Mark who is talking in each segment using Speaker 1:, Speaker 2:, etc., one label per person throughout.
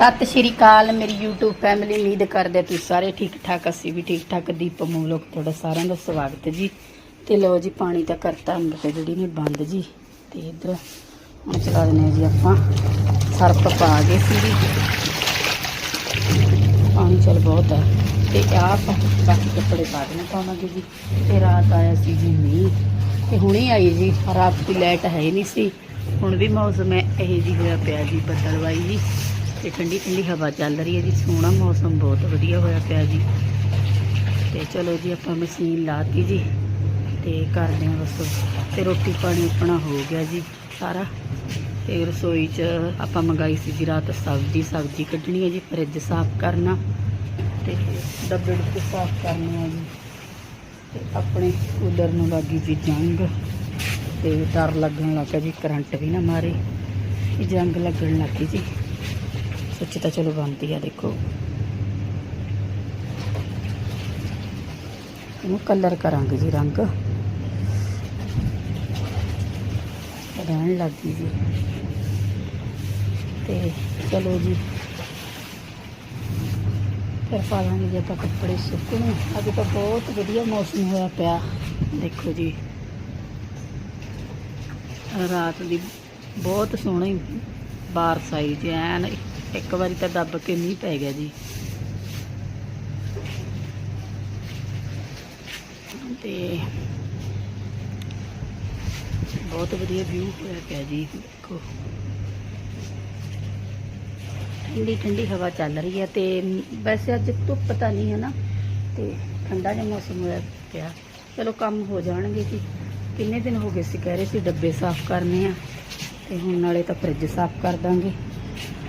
Speaker 1: ਸਤਿ ਸ਼੍ਰੀ ਅਕਾਲ, ਮੇਰੀ YouTube family ਉਮੀਦ ਕਰਦੇ ਤੁਸੀਂ ਸਾਰੇ ਠੀਕ ਠਾਕ ਅਸੀਂ ਵੀ ਠੀਕ ਠਾਕ ਦੀਪ ਮੂਲੋਕ ਤੁਹਾਡਾ ਸਾਰਿਆਂ ਦਾ ਸਵਾਗਤ ਹੈ ਜੀ। ਤੇ ਲਓ ਜੀ, ਪਾਣੀ ਤਾਂ ਕਰਤਾ ਅੰਦਰ ਜਿਹੜੀ ਨੇ ਬੰਦ ਜੀ। ਤੇ ਇਧਰ ਹੁਣ ਚਲਾ ਦਿੰਦੇ ਹਾਂ ਜੀ ਆਪਾਂ। ਸਰਪ ਪਾ ਗਏ ਸੀ ਜੀ। ਪਾਣੀ ਚਲ ਬਹੁਤ ਆ ਤੇ ਆਹ ਆਪਾਂ ਬਾਕੀ ਕੱਪੜੇ ਪਾ ਦੇਣੇ ਪਾਵਾਂਗੇ ਜੀ। ਤੇ ਰਾਤ ਆਇਆ ਸੀ ਜੀ ਮੀਂਹ। ਤੇ ਹੁਣੇ ਆਈ ਜੀ। ਰਾਤ ਦੀ ਲਾਈਟ ਹੈ ਹੀ ਨਹੀਂ ਸੀ। ਹੁਣ ਵੀ ਮੌਸਮ ਹੈ, ਇਹ ਜੀ ਹੋਇਆ ਪਿਆ ਜੀ, ਬਦਲਵਾਈ ਜੀ। ਤੇ ਠੰਡੀ ਠੰਡੀ ਹਵਾ ਚੱਲ ਰਹੀ ਹੈ ਜੀ, ਸੋਹਣਾ ਮੌਸਮ ਬਹੁਤ ਵਧੀਆ ਹੋਇਆ ਪਿਆ ਜੀ। ਤੇ ਚਲੋ ਜੀ, ਆਪਾਂ ਮਸ਼ੀਨ ਲਾਤੀ ਜੀ, ਤੇ ਕਰਦੇ ਹਾਂ ਬਸ। ਤੇ ਰੋਟੀ ਪਾਣੀ ਆਪਣਾ ਹੋ ਗਿਆ ਜੀ ਸਾਰਾ। ਤੇ ਰਸੋਈ 'ਚ ਆਪਾਂ ਮੰਗਾਈ ਸੀ ਜੀ ਰਾਤ ਸਬਜ਼ੀ ਸਬਜ਼ੀ ਕੱਢਣੀ ਹੈ ਜੀ, ਫਰਿੱਜ ਸਾਫ਼ ਕਰਨਾ। ਤੇ ਡੱਬੇ ਡੱਬੇ ਸਾਫ਼ ਕਰਨੇ ਆ ਜੀ। ਤੇ ਆਪਣੇ ਕੂਲਰ ਨੂੰ ਲੱਗੀ ਜੀ ਜੰਗ। ਤੇ ਡਰ ਲੱਗਣ ਲੱਗਾ ਜੀ, ਕਰੰਟ ਵੀ ਨਾ ਮਾਰੇ। ਇਹ ਜੰਗ ਲੱਗਣ ਲੱਗੀ ਜੀ। ਸੱਚ ਤਾਂ ਚਲੋ ਬਣਦੀ ਆ, ਦੇਖੋ। ਇਹਨੂੰ ਕਲਰ ਕਰਾਂਗੇ ਜੀ ਰੰਗ। ਰਹਿਣ ਲੱਗ ਗਈ ਜੀ। ਤੇ ਚਲੋ ਜੀ। ਫਿਰ ਪਾ ਲਾਂਗੇ ਜੇ ਆਪਾਂ ਕੱਪੜੇ ਸੁੱਕਣੇ। ਅੱਜ ਤਾਂ ਬਹੁਤ ਵਧੀਆ ਮੌਸਮ ਹੋਇਆ ਪਿਆ। ਦੇਖੋ ਜੀ। ਰਾਤ ਦੀ ਬਹੁਤ ਸੋਹਣੀ ਬਾਰਸ਼ ਆਈ ਜੀ, ਐਨ ਇੱਕ ਵਾਰੀ ਤਾਂ ਦੱਬ ਕੇ ਮੀਂਹ ਪੈ ਗਿਆ ਜੀ। ਤੇ ਬਹੁਤ ਵਧੀਆ ਵਿਊ ਹੋਇਆ ਪਿਆ ਜੀ, ਦੇਖੋ। ਠੰਡੀ ਠੰਡੀ ਹਵਾ ਚੱਲ ਰਹੀ ਹੈ ਤੇ ਵੈਸੇ ਅੱਜ ਧੁੱਪ ਤਾਂ ਨਹੀਂ ਹੈ ਨਾ, ਤੇ ਠੰਡਾ ਜਿਹਾ ਮੌਸਮ ਹੋਇਆ ਪਿਆ। ਚਲੋ ਕੰਮ ਹੋ ਜਾਣਗੇ ਜੀ। ਕਿੰਨੇ ਦਿਨ ਹੋ ਗਏ ਸੀ ਕਹਿ ਰਹੇ ਸੀ ਡੱਬੇ ਸਾਫ਼ ਕਰਨੇ ਆ, ਤੇ ਹੁਣ ਨਾਲੇ ਤਾਂ ਫਰਿੱਜ ਸਾਫ਼ ਕਰ ਦਾਂਗੇ।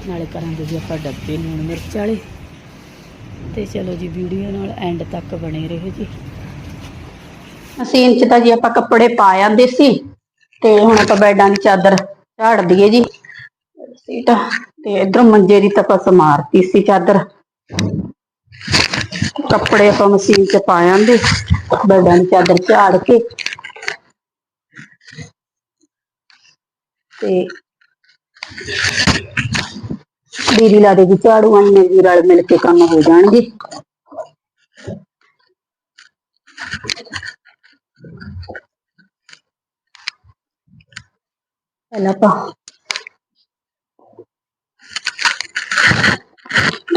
Speaker 1: ਨਾਲੇ ਕਰਾਂਗੇ ਜੀ ਆਪਾਂ ਡੱਬੇ, ਲੂਣ ਮਿਰਚ ਵਾਲੇ। ਤੇ ਚਲੋ ਜੀ, ਵੀਡੀਓ ਨਾਲ ਐਂਡ ਤੱਕ ਬਣੇ ਰਹੋ ਜੀ। ਮਸ਼ੀਨ 'ਚ ਤਾਂ ਜੀ ਆਪਾਂ ਕੱਪੜੇ ਪਾ ਜਾਂਦੇ ਸੀ, ਤੇ ਹੁਣ ਆਪਾਂ ਬੈਡਾਂ ਦੀ ਚਾਦਰ ਝਾੜ ਦਈਏ ਜੀ। ਸੀਟ, ਤੇ ਇਧਰ ਮੰਜੇ ਦੀ ਤਪਸ ਮਾਰਤੀ ਸੀ ਚਾਦਰ। ਕੱਪੜੇ ਆਪਾਂ ਮਸ਼ੀਨ 'ਚ ਪਾ ਜਾਂਦੇ ਬੈਡਾਂ ਦੀ ਚਾਦਰ ਝਾੜ ਕੇ। ਤੇ ਦੀਦੀ ਲਾ ਦੇਗੀ ਝਾੜੂ ਆਈ ਨੇ ਰਲ ਮਿਲ ਕੇ ਕੰਮ ਹੋ ਜਾਣਗੇ। ਪਹਿਲਾਂ ਆਪਾਂ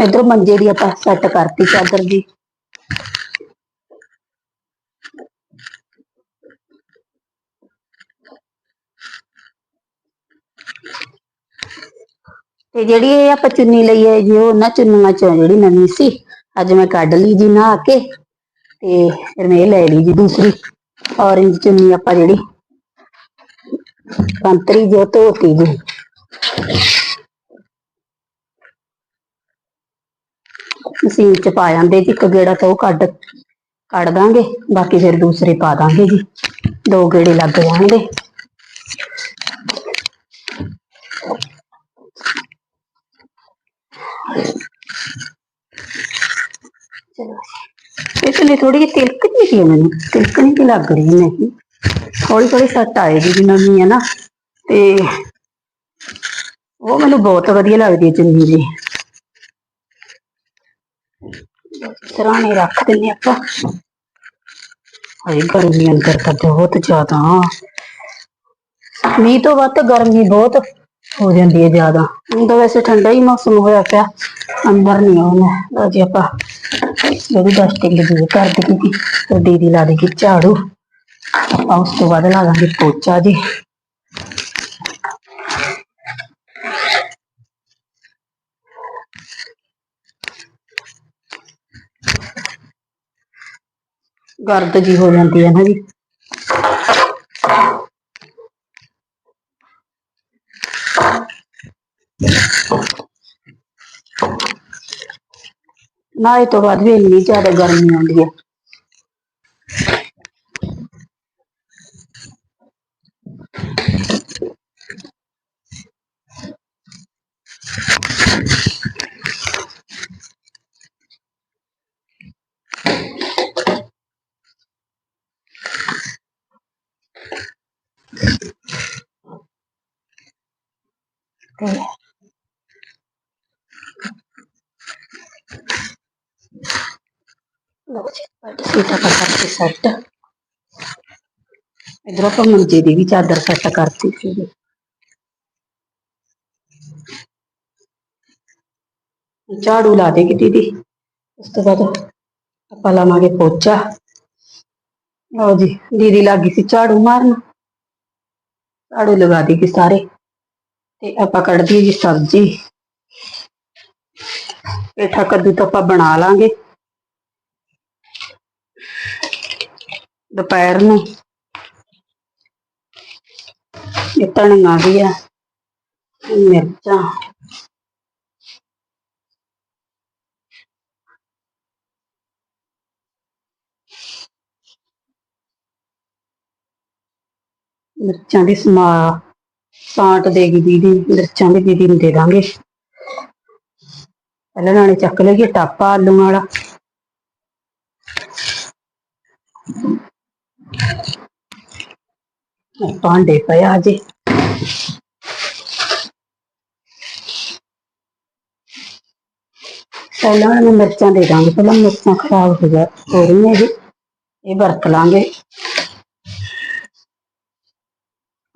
Speaker 1: ਇਧਰ ਮੰਜੇ ਦੀ ਆਪਾਂ ਸੈੱਟ ਕਰਤੀ ਚਾਦਰ ਦੀ। ਤੇ ਜਿਹੜੀ ਇਹ ਆਪਾਂ ਚੁੰਨੀ ਲਈ ਹੈ ਜੀ, ਉਹ ਉਹਨਾਂ ਚੁੰਨੀਆਂ ਚੋਂ ਜਿਹੜੀ ਨਵੀਂ ਸੀ, ਅੱਜ ਮੈਂ ਕੱਢ ਲਈ ਜੀ ਨਹਾ ਕੇ ਤੇ ਫਿਰ ਮੈਂ ਇਹ ਲੈ ਲਈ ਜੀ ਦੂਸਰੀ ਔਰੰਜ ਚੁੰਨੀ ਆਪਾਂ ਜਿਹੜੀ ਕੰਤਰੀ ਜੋ ਧੋਤੀ ਜੀ। ਅਸੀਂ ਚ ਪਾ ਜਾਂਦੇ ਜੀ, ਇੱਕ ਗੇੜਾ ਤਾਂ ਉਹ ਕੱਢ ਕੱਢ ਦਾਂਗੇ, ਬਾਕੀ ਫਿਰ ਦੂਸਰੇ ਪਾ ਦਾਂਗੇ ਜੀ। ਦੋ ਗੇੜੇ ਲੱਗ ਜਾਣਗੇ ਚਲੋ ਇਸ ਲਈ ਥੋੜੀ ਜਿਹੀ ਤਿਲਕ ਨਹੀਂ ਸੀ ਮੈਨੂੰ, ਤਿਲਕ ਨਹੀਂ ਕਿ ਲੱਗ ਰਹੀ ਨਹੀਂ ਹੌਲੀ ਹੌਲੀ ਸੱਟ ਆਏਗੀ ਜੀ ਨਵੀਂ ਹੈ ਨਾ, ਤੇ ਉਹ ਮੈਨੂੰ ਬਹੁਤ ਵਧੀਆ ਲੱਗਦੀ ਹੈ ਚੁੰਨੀ ਜੀ। ਸਰਾਣੇ ਰੱਖ ਦਿੰਨੇ ਆਪਾਂ। ਹਾਏ, ਗਰਮੀ ਅੰਦਰ ਤਾਂ ਬਹੁਤ ਜ਼ਿਆਦਾ। ਮੀਂਹ ਤੋਂ ਵੱਧ ਗਰਮੀ ਬਹੁਤ ਹੋ ਜਾਂਦੀ ਹੈ ਜ਼ਿਆਦਾ। ਹੁਣ ਤਾਂ ਵੈਸੇ ਠੰਡਾ ਹੀ ਮੌਸਮ ਹੋਇਆ ਪਿਆ, ਅੰਦਰ ਨਹੀਂ ਆਉਣਾ ਜੀ ਆਪਾਂ ਜਿਹੜੀ ਡਸਟਿੰਗ ਦੀ ਕਰ ਦਿੱਤੀ ਤੇ। ਦੀਦੀ ਲਾ ਦੇਗੀ ਝਾੜੂ। ਆਪਾਂ ਉਸ ਤੋਂ ਬਾਅਦ ਲਾ ਦਾਂਗੇ ਪੋਚਾ ਜੀ। ਗਰਦ ਜੀ ਹੋ ਜਾਂਦੀ ਹੈ ਨਾ ਜੀ। ਨਾ ਤੋਂ ਬਾਅਦ ਵੀ ਇੰਨੀ ਜ਼ਿਆਦਾ ਗਰਮੀ ਆਉਂਦੀ ਹੈ ਤੇ ਲਓ ਜੀ ਬੈੱਡ ਸ਼ੀਟ ਆਪਾਂ ਕਰਤੀ ਸੈੱਟ ਇਧਰੋਂ ਆਪਾਂ ਮੰਜੇ ਦੀ ਵੀ ਚਾਦਰ ਸੈੱਟ ਕਰਤੀ ਸੀ ਝਾੜੂ ਲਾ ਦੇ ਦੀਦੀ ਉਸ ਤੋਂ ਬਾਅਦ ਆਪਾਂ ਲਾਵਾਂਗੇ ਪੋਚਾ ਲਓ ਜੀ ਦੀਦੀ ਲੱਗੀ ਸੀ ਝਾੜੂ ਮਾਰਨ ਝਾੜੂ ਲਗਾ ਦਿੱਤੀ ਸਾਰੇ ਤੇ ਆਪਾਂ ਕੱਢ ਦਈਏ ਜੀ ਸਬਜ਼ੀ ਪੇਠਾ ਕੱਦੂ ਤਾਂ ਆਪਾਂ ਬਣਾ ਲਾਂਗੇ ਦੁਪਹਿਰ ਨੂੰ। ਇਹ ਧਨੀਆ ਵੀ ਆ, ਮਿਰਚਾਂ। ਮਿਰਚਾਂ ਦੀ ਸਮਾ, ਸਾਂਟ ਦੇਗੀ ਦੀਦੀ, ਮਿਰਚਾਂ ਦੀ ਦੀਦੀ ਨੂੰ ਦੇ ਦਾਂਗੇ। ਪਹਿਲਾਂ ਨਾਲੇ ਚੱਕ ਲਈਏ, ਟਾਪਾ ਆਲੂਆਂ ਵਾਲਾ ਇਹ ਭਾਂਡੇ ਪਿਆ ਜੇ ਪਹਿਲਾਂ ਮੈਂ ਮਿਰਚਾਂ ਦੇ ਦਾਂਗੇ, ਪਹਿਲਾਂ ਮਿਰਚਾਂ ਖਰਾਬ ਹੋ ਜਾ ਹੋ ਰਹੀਆਂ ਜੀ, ਇਹ ਵਰਤ ਲਾਂਗੇ।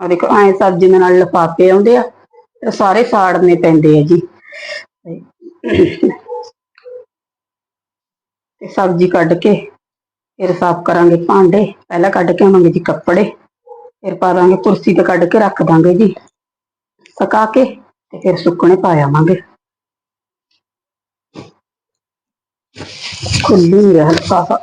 Speaker 1: ਆ ਦੇਖੋ ਐ ਸਬਜ਼ੀ ਦੇ ਨਾਲ ਲਫਾਫੇ ਆਉਂਦੇ ਆ, ਤੇ ਸਾਰੇ ਸਾੜਨੇ ਪੈਂਦੇ ਆ ਜੀ। ਤੇ ਸਬਜ਼ੀ ਕੱਢ ਕੇ ਫਿਰ ਸਾਫ਼ ਕਰਾਂਗੇ ਭਾਂਡੇ, ਪਹਿਲਾਂ ਕੱਢ ਕੇ ਆਵਾਂਗੇ ਜੀ ਕੱਪੜੇ। ਫਿਰ ਪਾ ਦਾਂਗੇ ਕੁਰਸੀ ਤੇ ਕੱਢ ਕੇ ਰੱਖ ਦਾਂਗੇ ਜੀ। ਸੁਕਾ ਕੇ ਤੇ ਫਿਰ ਸੁੱਕਣੇ ਪਾ ਆਵਾਂਗੇ। ਖੁੱਲੀ ਰਹਿ ਹਲਕਾ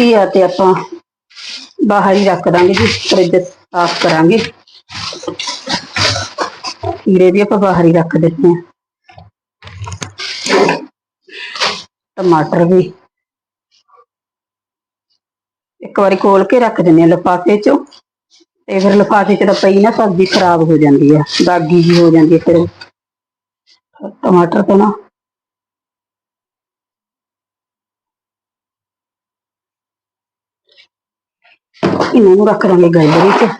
Speaker 1: ਕੀ ਤੇ ਆਪਾਂ ਬਾਹਰ ਹੀ ਰੱਖ ਦਾਂਗੇ ਜੀ ਫਰਿੱਜ ਸਾਫ਼ ਕਰਾਂਗੇ। ਖੀਰੇ ਵੀ ਆਪਾਂ ਬਾਹਰ ਹੀ ਰੱਖ ਦਿੰਦੇ ਹਾਂ ਟਮਾਟਰ ਵੀ। ਇੱਕ ਵਾਰੀ ਖੋਲ ਕੇ ਰੱਖ ਦਿੰਦੇ ਹਾਂ ਲਿਫਾਫੇ ਚੋਂ, ਤੇ ਫਿਰ ਲਿਫਾਫੇ ਚ ਤਾਂ ਪਈ ਨਾ ਸਬਜ਼ੀ ਖਰਾਬ ਹੋ ਜਾਂਦੀ ਆ, ਦਾਗੀ ਜੀ ਹੋ ਜਾਂਦੀ ਹੈ ਫਿਰ। ਟਮਾਟਰ ਤਾਂ ਨਾ ਇਹਨਾਂ ਨੂੰ ਰੱਖ ਦਾਂਗੇ ਗੈਲਰੀ 'ਚ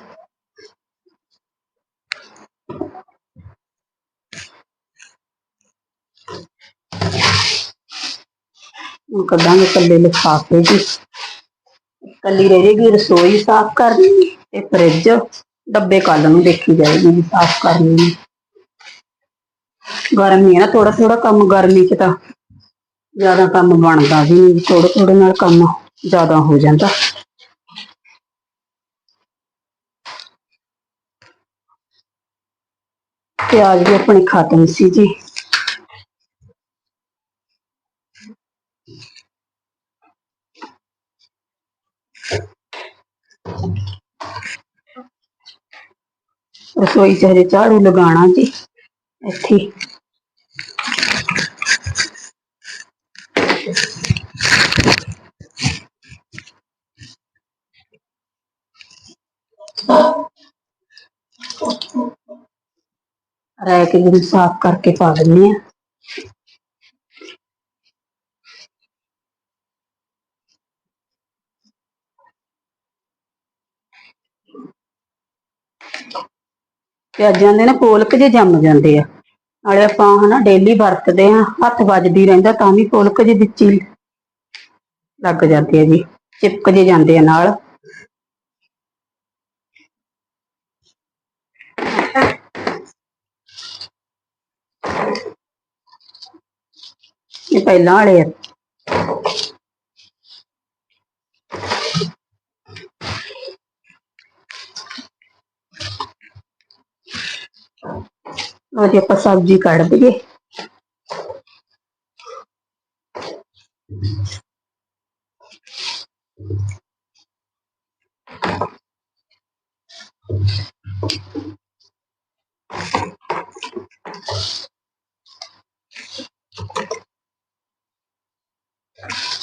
Speaker 1: ਹੁਣ ਕੱਢਾਂਗੇ ਕੱਲੇ ਲਿਫਾਫੇ ਜੀ ਕੱਲੀ ਰਹਿ ਰਸੋਈ ਸਾਫ਼ ਕਰਨੀ ਤੇ ਫਰਿੱਜ। ਡੱਬੇ ਕੱਲ ਨੂੰ ਦੇਖੀ ਜਾਏਗੀ ਵੀ ਸਾਫ਼ ਕਰਨੀ ਨੇ ਗਰਮੀ ਹੈ ਨਾ ਥੋੜਾ ਥੋੜਾ ਕੰਮ, ਗਰਮੀ 'ਚ ਤਾਂ ਜ਼ਿਆਦਾ ਕੰਮ ਬਣਦਾ ਵੀ ਨਹੀਂ। ਥੋੜੇ ਥੋੜੇ ਨਾਲ ਕੰਮ ਜ਼ਿਆਦਾ ਹੋ ਜਾਂਦਾ। ਪਿਆਜ਼ ਵੀ ਆਪਣੇ ਖਤਮ ਸੀ ਜੀ। ਰਸੋਈ ਚ ਹਜੇ ਝਾੜੂ ਲਗਾਣਾ ਜੀ ਰਹਿ ਕੇ ਰੈਕ ਸਾਫ਼ ਕਰਕੇ ਪਾ ਦਿੰਦੇ ਆ ਪਿਆਜ਼ਾਂ ਦੇ ਨਾ ਪੋਲਕ ਜੇ ਜੰਮ ਜਾਂਦੇ ਆ। ਨਾਲੇ ਆਪਾਂ ਹਨਾ ਡੇਲੀ ਵਰਤਦੇ ਆ ਹੱਥ ਵੱਜਦੀ ਰਹਿੰਦਾ ਤਾਂ ਵੀ ਪੋਲਕ ਜੇ ਵਿੱਚ ਹੀ ਲੱਗ ਜਾਂਦੇ ਆ ਜੀ, ਚਿਪਕ ਜੇ ਜਾਂਦੇ ਆ ਨਾਲ ਇਹ ਪਹਿਲਾਂ ਵਾਲੇ ਆ। ਲਓ ਆਪਾਂ ਸਬਜ਼ੀ ਕੱਢ ਦਈਏ।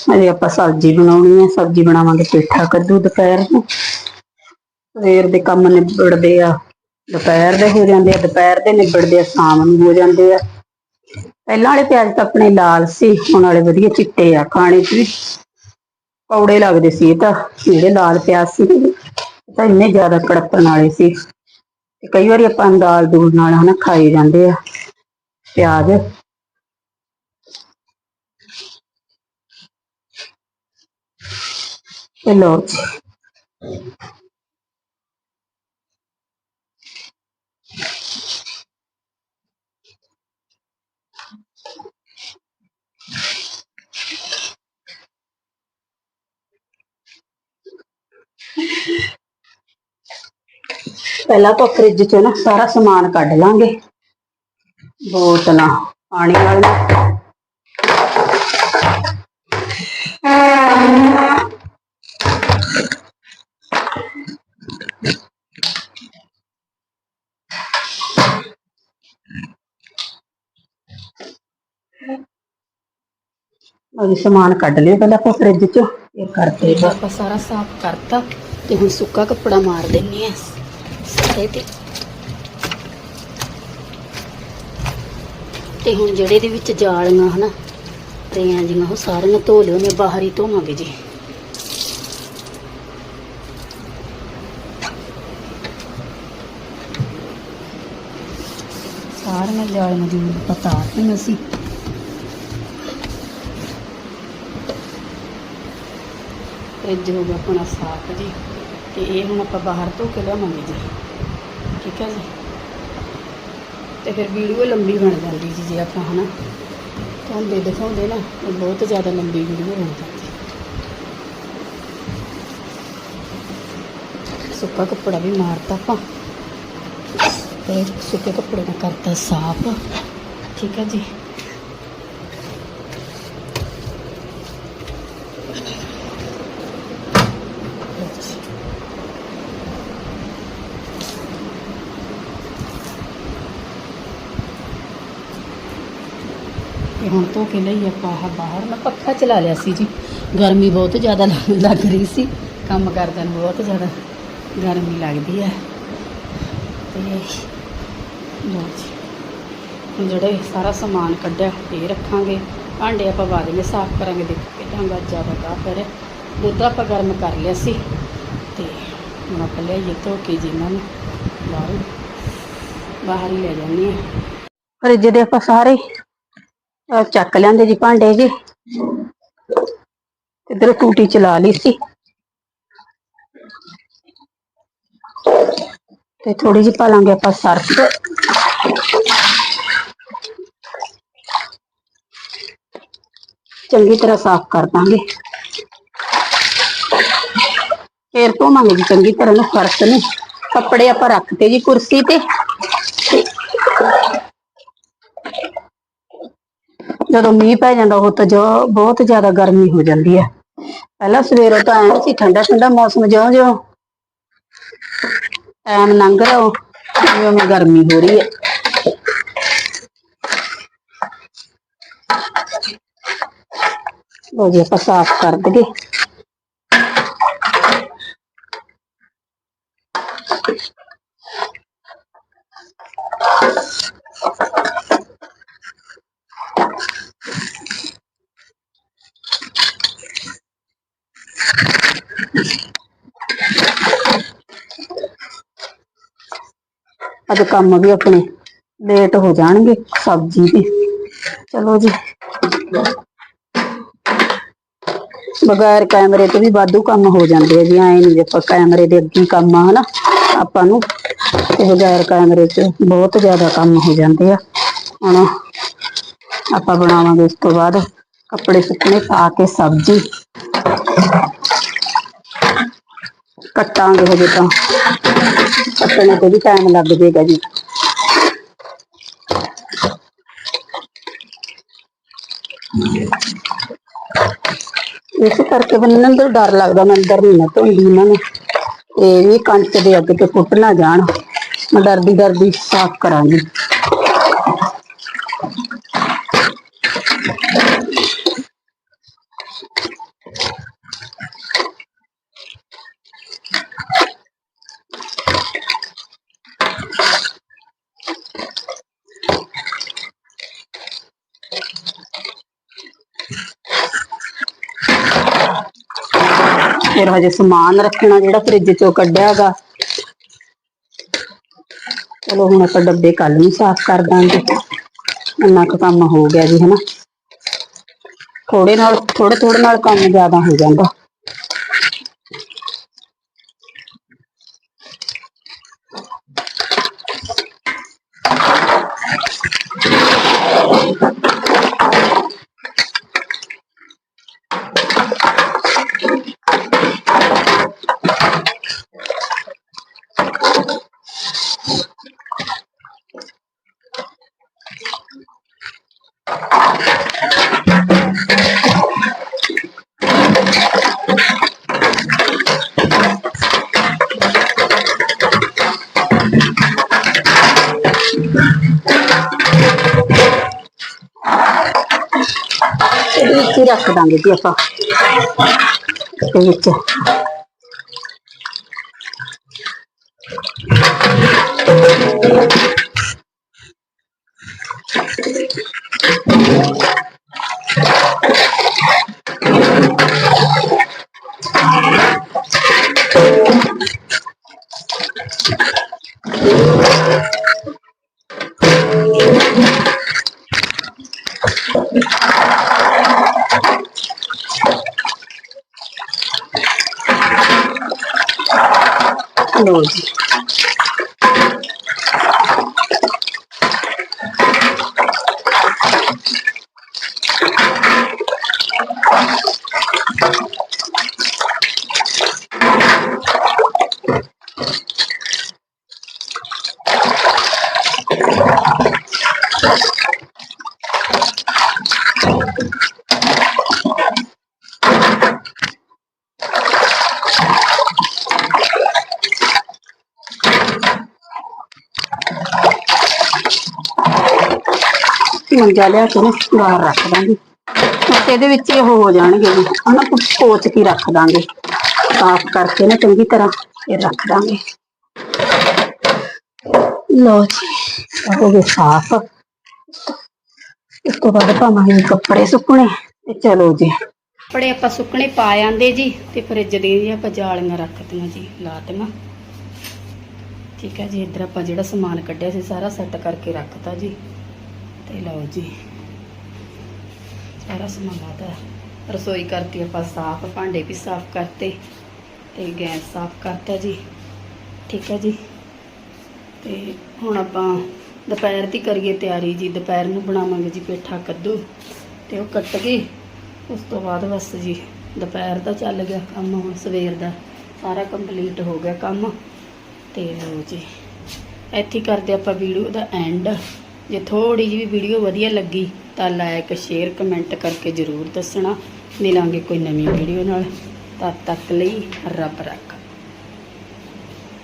Speaker 1: ਅਜੇ ਆਪਾਂ ਸਬਜ਼ੀ ਬਣਾਉਣੀ ਹੈ, ਸਬਜ਼ੀ ਬਣਾਵਾਂਗੇ ਪੇਠਾ, ਕੱਦੂ, ਦੁਪਹਿਰ ਨੂੰ। ਸਵੇਰ ਦੇ ਕੰਮ ਨਿਬੜਦੇ ਆ, ਦੁਪਹਿਰ ਦੇ ਹੋ ਜਾਂਦੇ ਆ, ਦੁਪਹਿਰ ਦੇ ਨਿਬੜਦੇ ਆ, ਸ਼ਾਮ ਨੂੰ ਹੋ ਜਾਂਦੇ ਆ। ਪਹਿਲਾਂ ਵਾਲੇ ਪਿਆਜ਼ ਤਾਂ ਆਪਣੇ ਲਾਲ ਸੀ, ਹੁਣ ਵਾਲੇ ਵਧੀਆ ਚਿੱਟੇ ਆ, ਖਾਣੇ 'ਚ ਵੀ ਕੌੜੇ ਲੱਗਦੇ ਸੀ ਇਹ ਤਾਂ, ਜਿਹੜੇ ਲਾਲ ਪਿਆਜ਼ ਸੀ, ਇਹ ਤਾਂ ਇੰਨੇ ਜ਼ਿਆਦਾ ਕੜਪਣ ਵਾਲੇ ਸੀ। ਤੇ ਕਈ ਵਾਰੀ ਆਪਾਂ ਦਾਲ ਦੂਲ ਨਾਲ ਹਨਾ ਖਾਈ ਜਾਂਦੇ ਆ, ਪਿਆਜ਼। ਤੇ ਲੋ ਪਹਿਲਾਂ ਤਾਂ ਫ੍ਰਿਜ ਚੋਂ ਨਾ ਸਾਰਾ ਸਮਾਨ ਕੱਢ ਲਾਂਗੇ। ਬੋਤਲਾਂ ਪਾਣੀ ਵਾਲੀਆਂ ਉਹ ਸਮਾਨ ਕੱਢ ਲਿਓ ਪਹਿਲਾਂ ਆਪਾਂ ਫ੍ਰਿਜ ਚੋਂ, ਫਿਰ ਕਰਦੇ ਹਾਂ ਆਪਾਂ ਸਾਰਾ ਸਾਫ਼ ਕਰਤਾ ਤੇ ਹੁਣ ਸੁੱਕਾ ਕੱਪੜਾ ਮਾਰ ਦਿੰਨੀ ਆ। ਸਾਰੇ ਤੇ। ਤੇ ਹੁਣ ਜਿਹੜੇ ਇਹਦੇ ਵਿੱਚ ਜਾਲੀਆਂ ਹਨਾ ਟਰੇਆਂ ਜਿਹੀਆਂ ਉਹ ਸਾਰੀਆਂ ਧੋ ਲਿਓ ਨੇ ਬਾਹਰ ਹੀ ਧੋਵਾਂਗੇ ਜੀ। ਸਾਰੀਆਂ ਜਾਲੀਆਂ ਦੀ ਪਤਾ ਤੇ ਅਸੀਂ ਫ੍ਰਿਜ ਹੋ ਗਿਆ ਆਪਣਾ ਸਾਫ਼ ਜੀ, ਤੇ ਇਹ ਹੁਣ ਆਪਾਂ ਬਾਹਰ ਧੋ ਕੇ ਲਿਆਵਾਂਗੇ ਜੀ। ਠੀਕ ਹੈ ਜੀ? ਤੇ ਫਿਰ ਵੀਡੀਓ ਲੰਬੀ ਬਣ ਜਾਂਦੀ ਜੀ ਜੇ ਆਪਾਂ ਹਨਾ, ਧੋਂਦੇ ਦਿਖਾਉਂਦੇ ਨਾ ਉਹ ਬਹੁਤ ਜ਼ਿਆਦਾ ਲੰਬੀ ਵੀਡੀਓ ਬਣ ਜਾਂਦੀ। ਸੁੱਕਾ ਕੱਪੜਾ ਵੀ ਮਾਰਤਾ ਆਪਾਂ। ਤੇ ਸੁੱਕੇ ਕੱਪੜੇ ਨਾਲ ਕਰਤਾ ਸਾਫ਼। ਠੀਕ ਹੈ ਜੀ? ਤੇ ਹੁਣ ਧੋ ਕੇ ਲਈ ਆਪਾਂ ਆਹ ਬਾਹਰ ਮੈਂ ਪੱਖਾ ਚਲਾ ਲਿਆ ਸੀ ਜੀ। ਗਰਮੀ ਬਹੁਤ ਜ਼ਿਆਦਾ ਲੱਗ ਰਹੀ ਸੀ। ਕੰਮ ਕਰਦਿਆਂ ਨੂੰ ਬਹੁਤ ਜ਼ਿਆਦਾ ਗਰਮੀ ਲੱਗਦੀ ਹੈ। ਤੇ ਲਓ ਜੀ। ਜਿਹੜੇ ਸਾਰਾ ਸਮਾਨ ਕੱਢਿਆ, ਇਹ ਰੱਖਾਂਗੇ। ਭਾਂਡੇ ਆਪਾਂ ਬਾਅਦ ਵਿੱਚ ਸਾਫ਼ ਕਰਾਂਗੇ। ਦੇਖੋ ਕਿੰਨਾ ਗਾ ਜ਼ਿਆਦਾ ਕਾ ਫਿਰ ਦੁੱਧ ਆਪਾਂ ਗਰਮ ਕਰ ਲਿਆ ਸੀ। ਤੇ ਹੁਣ ਆਪਾਂ ਲਿਆਈਏ ਧੋ ਕੇ ਜੀ ਇਹਨਾਂ ਨੂੰ। ਬਾਹਰ ਬਾਹਰ ਹੀ ਲੈ ਜਾਂਦੇ ਆ ਫਰਿੱਜ ਦੇ ਆਪਾਂ ਸਾਰੇ। ਆਹ ਚੱਕ ਲਿਆਂਦੇ ਜੀ ਭਾਂਡੇ ਜੀ। ਇਧਰ ਟੂਟੀ ਚਲਾ ਲਈ ਸੀ। ਤੇ ਥੋੜੀ ਜਿਹੀ ਪਾ ਲਾਂਗੇ ਆਪਾਂ ਸਰਫ। ਚੰਗੀ ਤਰ੍ਹਾਂ ਸਾਫ਼ ਕਰ ਦਾਂਗੇ। ਫੇਰ ਧੋਵਾਂਗੇ ਜੀ ਚੰਗੀ ਤਰ੍ਹਾਂ ਨੂੰ ਫਰਸ਼ ਨੂੰ। ਕੱਪੜੇ ਆਪਾਂ ਰੱਖਤੇ ਜੀ ਕੁਰਸੀ ਤੇ। ਜਦੋਂ ਮੀਂਹ ਪੈ ਜਾਂਦਾ ਉਹ ਤਾਂ ਜੋ ਬਹੁਤ ਜ਼ਿਆਦਾ ਗਰਮੀ ਹੋ ਜਾਂਦੀ ਹੈ ਪਹਿਲਾਂ ਸਵੇਰੇ ਤਾਂ ਐਂ ਸੀ, ਠੰਡਾ ਠੰਡਾ ਮੌਸਮ ਜਿਉਂ ਜਿਉਂ। ਟਾਈਮ ਲੰਘ ਰਿਹਾ ਉਹ, ਉਵੇਂ ਉਵੇਂ ਗਰਮੀ ਹੋ ਰਹੀ ਹੈ ਲੋ ਜੀ, ਆਪਾਂ ਸਾਫ਼ ਕਰ ਦਈਏ। ਅੱਜ ਕੰਮ ਵੀ ਆਪਣੇ ਲੇਟ ਹੋ ਜਾਣਗੇ, ਸਬਜ਼ੀ ਦੇ ਚਲੋ ਜੀ। ਬਗੈਰ ਕੈਮਰੇ ਤੋਂ ਵੀ ਵਾਧੂ ਕੰਮ ਹੋ ਜਾਂਦੇ ਆ ਜੀ, ਐ ਨਹੀਂ ਆਪਾਂ ਕੈਮਰੇ ਦੇ ਅੱਗੇ ਕੰਮ ਆ, ਹਨਾ। ਆਪਾਂ ਨੂੰ ਤੇ ਬਗੈਰ ਕੈਮਰੇ 'ਚ ਬਹੁਤ ਜ਼ਿਆਦਾ ਕੰਮ ਹੋ ਜਾਂਦੇ ਆ ਹੁਣ ਆਪਾਂ ਬਣਾਵਾਂਗੇ ਉਸ ਤੋਂ ਬਾਅਦ ਕੱਪੜੇ ਸੁੱਕਣੇ ਪਾ ਕੇ ਸਬਜ਼ੀ। ਕੱਟਾਂਗੇ ਹਜੇ ਤਾਂ ਕੱਟਣੇ ਤੇ ਵੀ ਟਾਈਮ ਲੱਗ ਜਾਏਗਾ ਜੀ ਇਸ ਕਰਕੇ ਬੰਨਣ ਤੋਂ ਡਰ ਲੱਗਦਾ ਮੈਂ ਅੰਦਰ ਨਹੀਂ ਨਾ ਧੋਂਦੀ ਇਹਨਾਂ ਨੂੰ ਤੇ ਇਹ ਕੰਚ ਦੇ ਅੱਗੇ ਤੇ ਫੁੱਟ ਨਾ ਜਾਣ ਮੈਂ ਡਰਦੀ ਡਰਦੀ ਸਾਫ਼ ਕਰਾਂਗੀ ਫਿਰ ਹਜੇ ਸਮਾਨ ਰੱਖਣਾ ਜਿਹੜਾ ਫ੍ਰਿਜ ਚੋਂ ਕੱਢਿਆਗਾ। ਚਲੋ ਹੁਣ ਆਪਾਂ ਡੱਬੇ ਕੱਲ ਨੂੰ ਸਾਫ਼ ਕਰ ਦਾਂਗੇ। ਇੰਨਾ ਕੁ ਕੰਮ ਹੋ ਗਿਆ ਜੀ, ਹਨਾ। ਥੋੜੇ ਨਾਲ ਥੋੜੇ ਥੋੜੇ ਨਾਲ ਕੰਮ ਜ਼ਿਆਦਾ ਹੋ ਜਾਂਦਾ ਦਾਂਗੇ ਜੀ ਆਪਾਂ ਇਹਦੇ ਵਿੱਚ ਲਓ ਜੀ ਮੰਜਾ ਲਿਆ ਕੇ ਨਾ ਬਾਹਰ ਰੱਖ ਦਾਂਗੇ। ਤੇ ਇਹਦੇ ਵਿੱਚ ਹੀ ਹੋ ਜਾਣਗੇ ਜੀ। ਉਹਨਾਂ ਨੂੰ ਪੋਚ ਰੱਖ ਦਾਂਗੇ। ਸਾਫ਼ ਕਰਕੇ ਨਾ ਚੰਗੀ ਤਰ੍ਹਾਂ ਫਿਰ ਰੱਖ ਦਾਂਗੇ। ਲੋ ਜੀ ਹੋ ਗਏ ਸਾਫ਼। ਇਸ ਤੋਂ ਬਾਅਦ ਪਾਵਾਂਗੇ ਕੱਪੜੇ ਸੁੱਕਣੇ, ਤੇ ਚਲੋ ਜੀ। ਕੱਪੜੇ ਆਪਾਂ ਸੁੱਕਣੇ ਪਾ ਆਂਦੇ ਜੀ, ਤੇ ਫਰਿੱਜ ਦੇ ਜੀ ਆਪਾਂ ਜਾਲੀਆਂ ਰੱਖਤੀਆਂ ਜੀ, ਲਾ ਲਾਤੀਆਂ ਠੀਕ ਹੈ ਜੀ, ਇੱਧਰ ਆਪਾਂ ਜਿਹੜਾ ਸਮਾਨ ਕੱਢਿਆ ਸੀ, ਸਾਰਾ ਸੈੱਟ ਕਰਕੇ ਰੱਖਤਾ ਜੀ। ਤੇ ਲਓ ਜੀ। ਸਾਰਾ ਸਮਾਨ ਲਾਤਾ ਰਸੋਈ ਕਰਤੀ, ਆਪਾਂ ਸਾਫ਼, ਭਾਂਡੇ ਵੀ ਸਾਫ਼ ਕਰਤੇ ਤੇ ਗੈਸ ਸਾਫ਼ ਕਰਤਾ ਜੀ। ਠੀਕ ਹੈ ਜੀ। ਤੇ ਹੁਣ ਆਪਾਂ ਦੁਪਹਿਰ ਦੀ ਕਰੀਏ ਤਿਆਰੀ ਜੀ। ਦੁਪਹਿਰ ਨੂੰ ਬਣਾਵਾਂਗੇ ਜੀ ਪੇਠਾ ਕੱਦੂ ਤੇ ਉਹ ਕੱਟ ਕੇ ਉਸ ਤੋਂ ਬਾਅਦ ਬਸ ਜੀ ਦੁਪਹਿਰ ਦਾ ਚੱਲ ਗਿਆ ਕੰਮ, ਹੁਣ ਸਵੇਰ ਦਾ ਸਾਰਾ ਕੰਪਲੀਟ ਹੋ ਗਿਆ ਕੰਮ। ਤੇ ਲਓ ਜੀ, ਇੱਥੇ ਕਰਦੇ ਆਪਾਂ ਵੀਡੀਓ ਦਾ ਐਂਡ। ਜੇ ਥੋੜੀ ਜਿਹੀ ਵੀ ਵੀਡੀਓ ਵਧੀਆ ਲੱਗੀ ਤਾਂ ਲਾਇਕ ਸ਼ੇਅਰ ਕਮੈਂਟ ਕਰਕੇ ਜਰੂਰ ਦੱਸਣਾ। ਮਿਲਾਂਗੇ ਕੋਈ ਨਵੀਂ ਵੀਡੀਓ ਨਾਲ। ਤਦ ਤੱਕ ਲਈ ਰੱਬ ਰੱਖਾ।